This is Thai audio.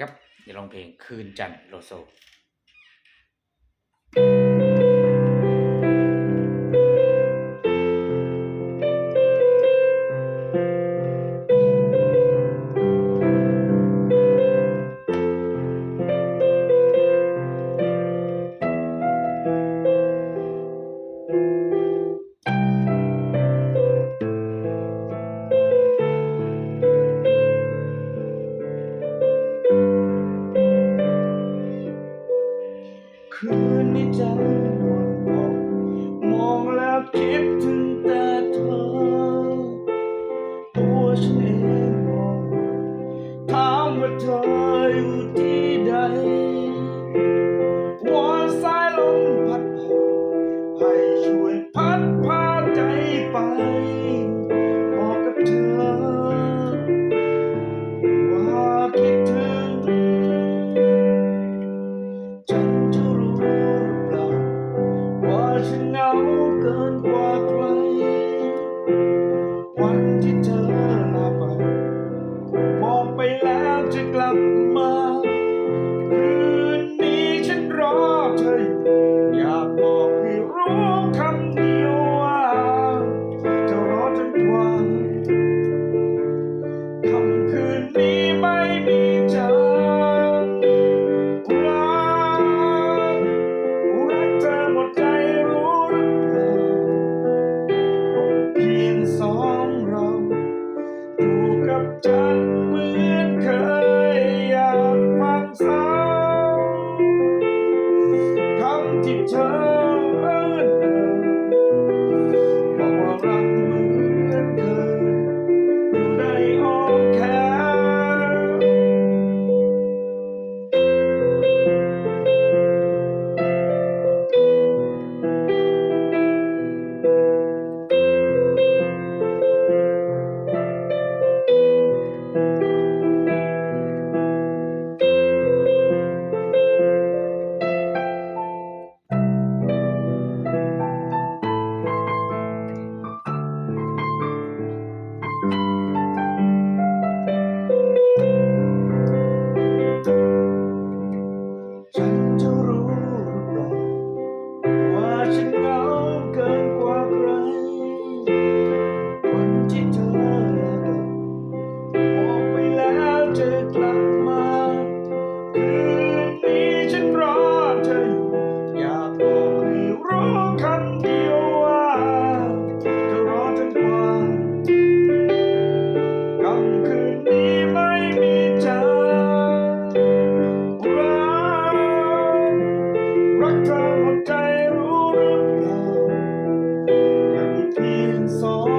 ครับเดี๋ยวลองเพลงคืนจันโลโซ คืนนี้ใจนอนมองมองแล้วคิดถึงแต่เธอ ตัวฉันเองมองถามว่าเธออยู่ที่ใดวอนสายลมพัดผ่านให้ช่วยพัดพาใจไป กลับมา คืนนี้ฉันรอเธออยู่อยากบอกให้รู้คำเดียวว่าจะรอจนกว่าคำคืนนี้ไม่มีเธอรักรักเธอหมดใจรู้หรือเปล่าเพียงสองเราอยู่กับฉันเหมือ ที่เธอ ก